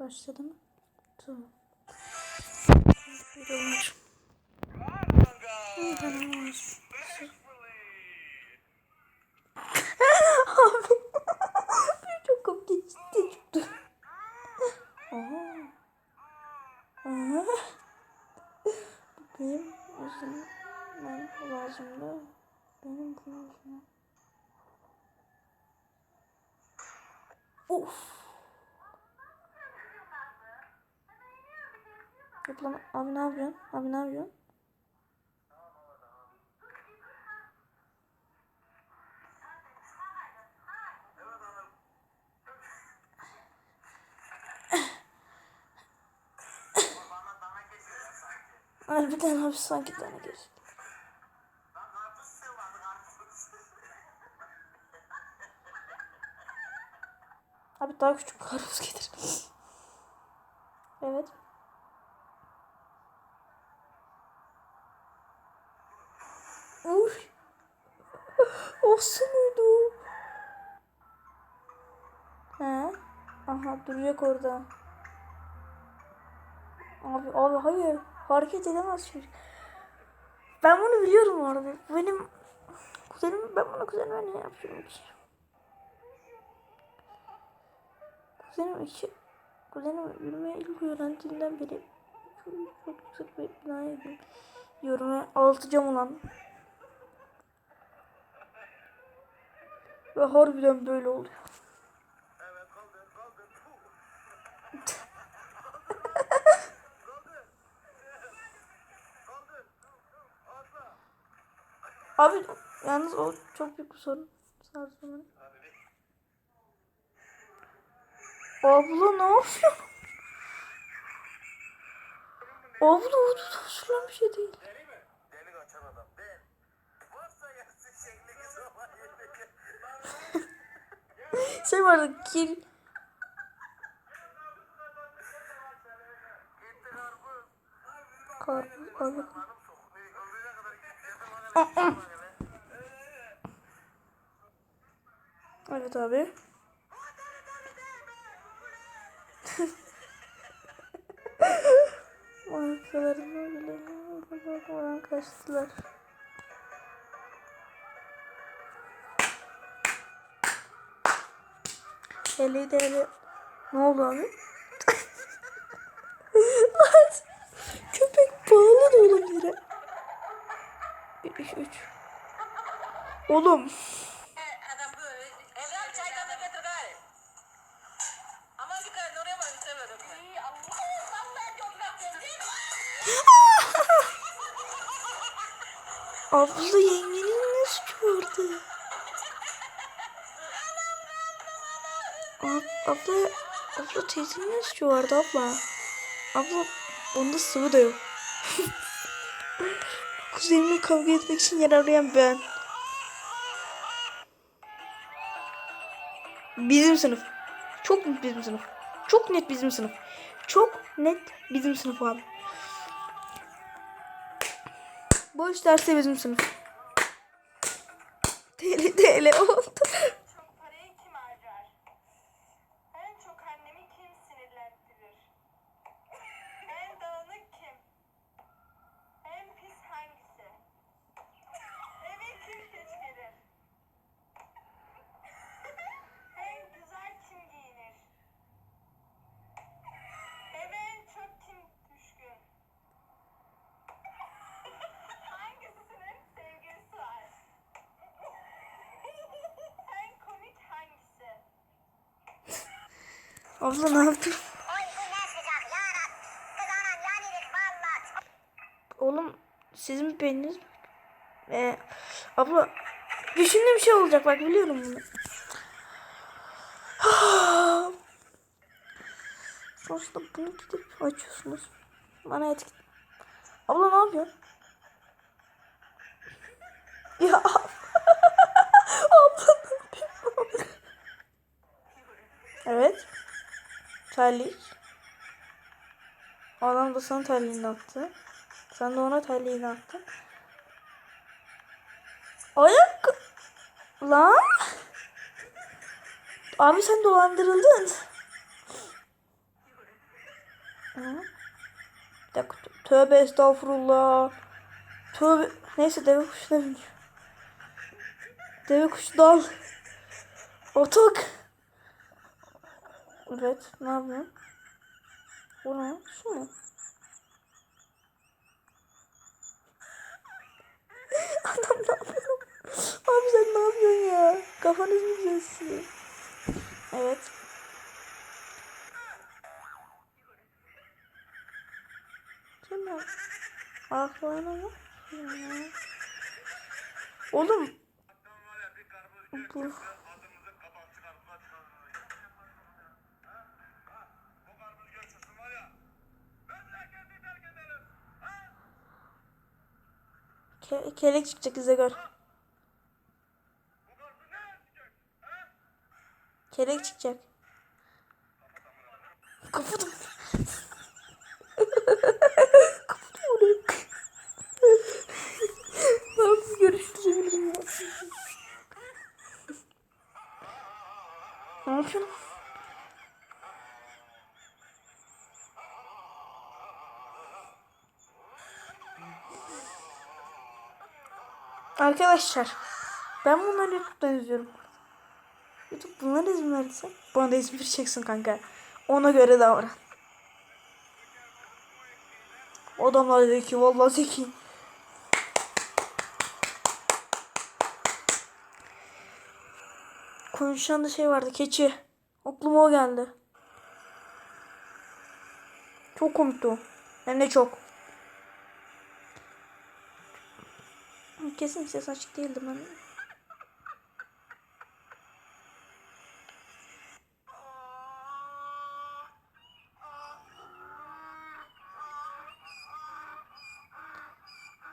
Başladı mı? Tamam. Tane var. Abi. Bir çok komik ciddi çıktı. Aha. Aha. Benim uzun ben. Benim bu uzun. Of. Lan abi ne yapıyorsun? Abi ne yapıyorsun? Harbiden abi sanki tane geç. Abi daha küçük karpuz getir. evet. Uy. Olsun muydu? He? Aha duracak orada. Abi abi hayır. Hareket edemez çocuk. Ben bunu biliyorum orada. Benim kuzenim ben bunu kuzenime ne yapıyorum ki? Kuzenim iki kuzenim yürümeyi ilk öğrendiğinden beri çok, çok yüksek bir binaya ve altı cam olan ve harbiden böyle oluyor. Abi yalnız o çok büyük bir sorun. Sağ olsun. Abla ne yapıyorsun? Abla o tutulan bir şey değil. Şey vardı kil. Gitti karpuz. Evet abi. Arkalarına bile bakmadan kaçtılar. Hele de. Ne oldu abi? Köpek bağlı da. Oğlum. İyi Allah Allah toprak değil Abla yengenin ne suçu vardı? Ab, abla, abla teyzenin ne vardı abla? Abla onda sıvı da yok. Kuzenimle kavga etmek için yer arayan ben. Bizim sınıf. Çok net bizim sınıf. Çok net bizim sınıf. Çok net bizim sınıf abi. Boş derse bizim sınıf. Deli deli oldu. çok parayı kim harcar? En çok annemi kim sinirlendirir? En dağınık kim? En pis hangisi? Eve kim geç gelir? en güzel kim giyinir? Eve en çok kim düşkün? Hangisinin sevgilisi var? en komik hangisi? Abla ne yaptın? Oğlum sizin beyniniz mi? Ee, abla düşündüğüm şey olacak bak biliyorum bunu. Sonuçta bunu gidip açıyorsunuz. Bana etiket. Abla ne yapıyorsun? Ya abla ne yapıyorsun? Evet. Terlik. Adam da sana terliğini attı. Sen de ona terliğini attın. Ayak... Lan. Abi sen dolandırıldın. Bir. Tövbe estağfurullah. Tövbe. Neyse deve kuşuna biniyor. Deve kuşu dal. Otuk. Evet. Ne yapıyorsun? Bu ne? Su mu? Adam ne yapıyor? Abi sen ne yapıyorsun ya? Kafanız mı güzel sizin? Evet. Sen ne Ayaklarına. Ya. Oğlum. Bu. Ke kelek çıkacak bize gör. Kelek çıkacak. Kapadım. Kapadım onu. Nasıl görüştüreceğim ya? Ne yapıyorsun? Arkadaşlar ben bunları YouTube'dan izliyorum. YouTube bunlara izin verirse bana da izin vereceksin kanka. Ona göre davran. Adamlar zeki vallahi zeki. Konuşan da şey vardı keçi. Aklıma o geldi. Çok komikti o. Hem de çok. Kesin ses açık değildi ben.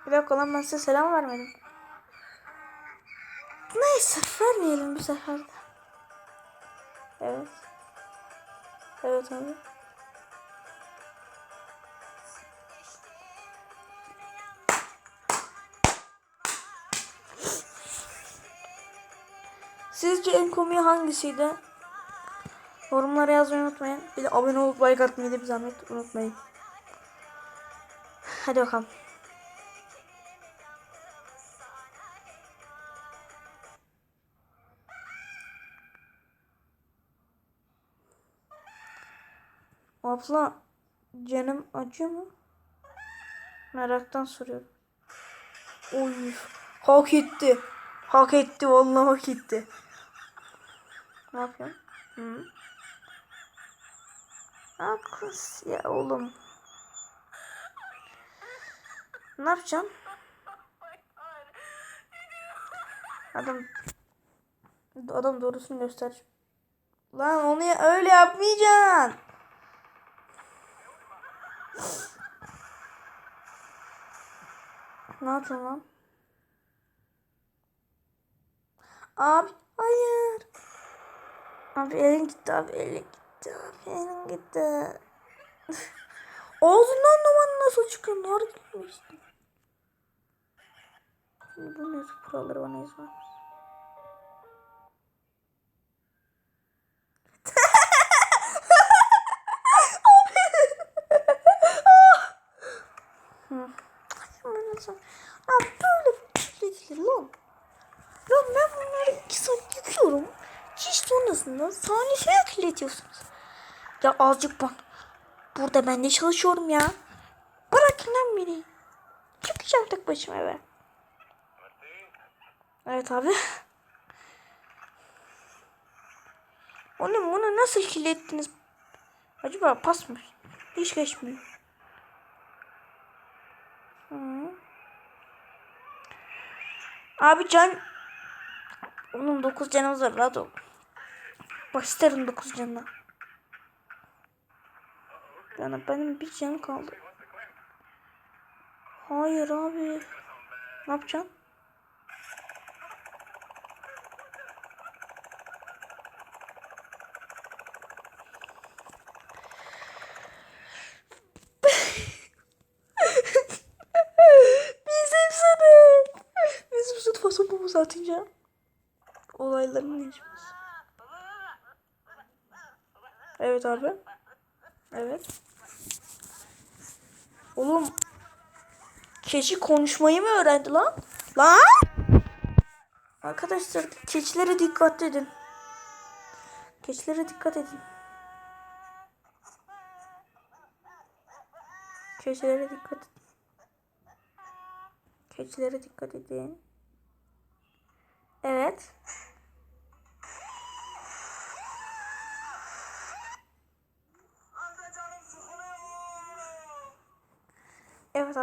Bir dakika lan ben size selam vermedim. Neyse vermeyelim bu sefer. Evet. Evet abi. Sizce en komiği hangisiydi? Yorumlara yazmayı unutmayın. Bir de abone olup like atmayı da bir zahmet unutmayın. Hadi bakalım. Abla canım acıyor mu? Meraktan soruyorum. Oy hak etti. Hak etti vallahi hak etti. Ne yapıyorsun? Hı? Aa kız ya oğlum. Ne yapacaksın? Adam adam doğrusunu göster. Lan onu ya- öyle yapmayacaksın. Ne yapıyorsun lan? Abi hayır. Abi elin gitti abi elin gitti abi elin gitti. Ağzından duman nasıl çıkıyor? Nar gibi işte. Şimdi bu ne kuralları bana. Hı. Abi böyle kirletilir lan. Lan ben bunları iki saat yıkıyorum. Hiç sonrasında saniyeye kirletiyorsunuz. Ya azıcık bak. Burada ben de çalışıyorum ya. Bırakın lan beni. Çıkacağım tek başıma eve. Evet abi. Onu bunu nasıl kirlettiniz? Acaba pas mı? Hiç geçmiyor. Abi can onun 9 canımız var rahat ol. Başlarım 9 canına. Yani benim bir canım kaldı. Hayır abi. Ne yapacaksın? Bizim sana. Bizim süt fasulumuzu atınca olayların değişmez. Evet abi. Evet. Oğlum keçi konuşmayı mı öğrendi lan? Lan! Arkadaşlar keçilere dikkat edin. Keçilere dikkat edin. Keçilere dikkat edin. Keçilere dikkat edin. Evet. Evet